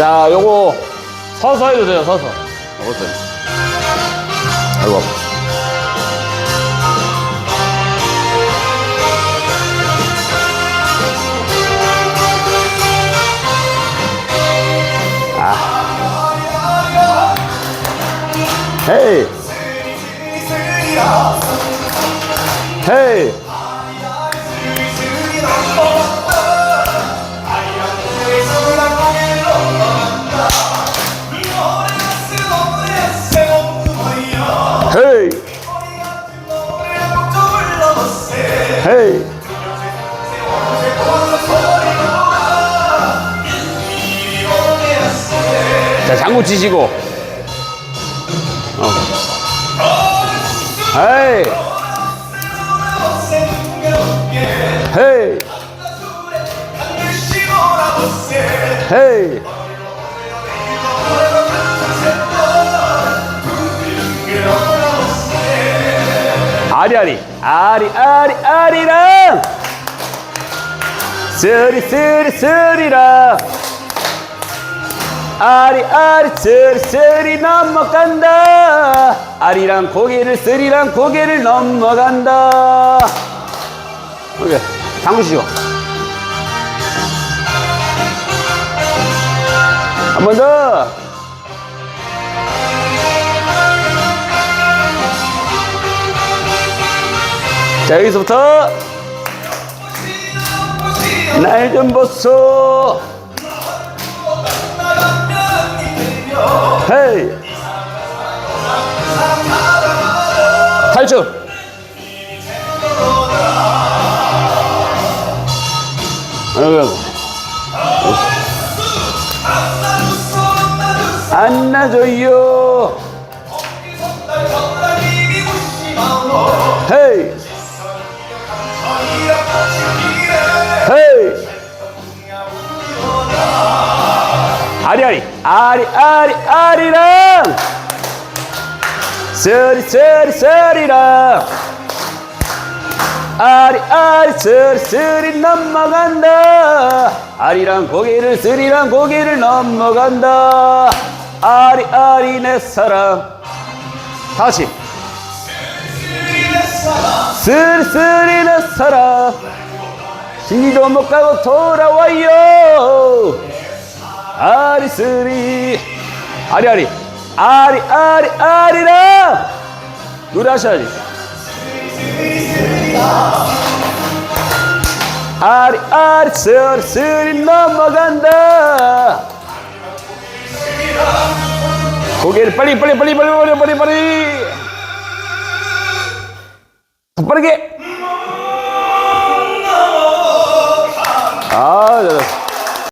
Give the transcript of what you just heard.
자, 요거 서서 해도 돼요, 서서. 어떠세요? 아이고. 아. 헤이. 헤이. 자, 장구 치시고. 어. 헤이. 헤이. 헤이. 아리아리 아리 아리 아리랑 쓰리 쓰리 쓰리랑 아리 아리 쓰리 쓰리 넘어간다 아리랑 고개를 쓰리랑 고개를 넘어간다 오케이 잠그시오 한번 더. 자, 여기서부터 날 좀 보소. 헤이. 탈출. 아이고. 안나줘요. 헤이. 헤이. 아리아리 아리 아리 아리랑. 쓰리 쓰리 쓰리랑. 아리 아리 쓰리 쓰리 넘어간다. 아리랑 고개를 쓰리랑 고개를 넘어간다. 아리 아리 내 사랑. 다시. 쓰리 쓰리 내 사랑. 신기도 못 가고 돌아와요 아리 쓰리. 아리 아리. 아리 아리 아리랑 노래 하셔야지. 아리 아리 쓰리 쓰리 넘어간다. 고개를 빨리 빨리 빨리 빨리 빨리 빨리 빨리. 더 빠르게. 아 잘했어